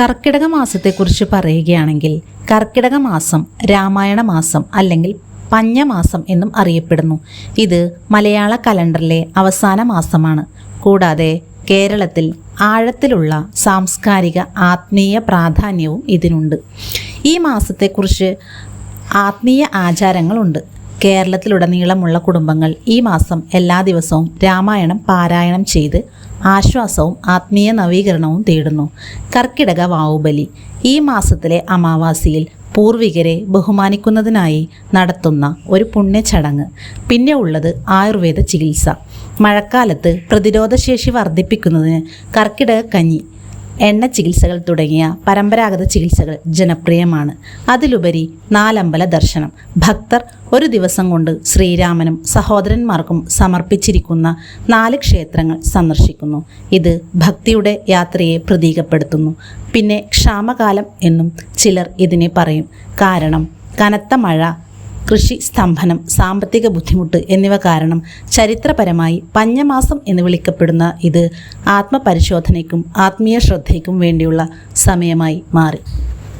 കർക്കിടക മാസത്തെക്കുറിച്ച് പറയുകയാണെങ്കിൽ കർക്കിടക മാസം രാമായണ മാസം അല്ലെങ്കിൽ പഞ്ഞമാസം എന്നും അറിയപ്പെടുന്നു. ഇത് മലയാള കലണ്ടറിലെ അവസാന മാസമാണ്. കൂടാതെ കേരളത്തിൽ ആഴത്തിലുള്ള സാംസ്കാരിക ആത്മീയ പ്രാധാന്യവും ഇതിനുണ്ട്. ഈ മാസത്തെക്കുറിച്ച് ആത്മീയ ആചാരങ്ങളുണ്ട്. കേരളത്തിലുടനീളമുള്ള കുടുംബങ്ങൾ ഈ മാസം എല്ലാ ദിവസവും രാമായണം പാരായണം ചെയ്ത് ആശ്വാസവും ആത്മീയ നവീകരണവും തേടുന്നു. കർക്കിടക വാവുബലി ഈ മാസത്തിലെ അമാവാസിയിൽ പൂർവികരെ ബഹുമാനിക്കുന്നതിനായി നടത്തുന്ന ഒരു പുണ്യ ചടങ്ങ് പിന്നെ ഉള്ളത് ആയുർവേദ ചികിത്സ. മഴക്കാലത്ത് പ്രതിരോധശേഷി വർദ്ധിപ്പിക്കുന്നതിന് കർക്കിടക കഞ്ഞി എണ്ണ ചികിത്സകൾ തുടങ്ങിയ പരമ്പരാഗത ചികിത്സകൾ ജനപ്രിയമാണ്. അതിലുപരി നാലമ്പല ദർശനം. ഭക്തർ ഒരു ദിവസം കൊണ്ട് ശ്രീരാമനും സഹോദരന്മാർക്കും സമർപ്പിച്ചിരിക്കുന്ന നാല് ക്ഷേത്രങ്ങൾ സന്ദർശിക്കുന്നു. ഇത് ഭക്തിയുടെ യാത്രയെ പ്രതീകപ്പെടുത്തുന്നു. പിന്നെ ക്ഷാമകാലം എന്നും ചിലർ ഇതിനെ പറയും. കാരണം കനത്ത മഴ കൃഷി സ്തംഭനം സാമ്പത്തിക ബുദ്ധിമുട്ട് എന്നിവ കാരണം ചരിത്രപരമായി പഞ്ഞമാസം എന്ന് വിളിക്കപ്പെടുന്ന ഇത് ആത്മപരിശോധനയ്ക്കും ആത്മീയ ശ്രദ്ധയ്ക്കും വേണ്ടിയുള്ള സമയമായി മാറി.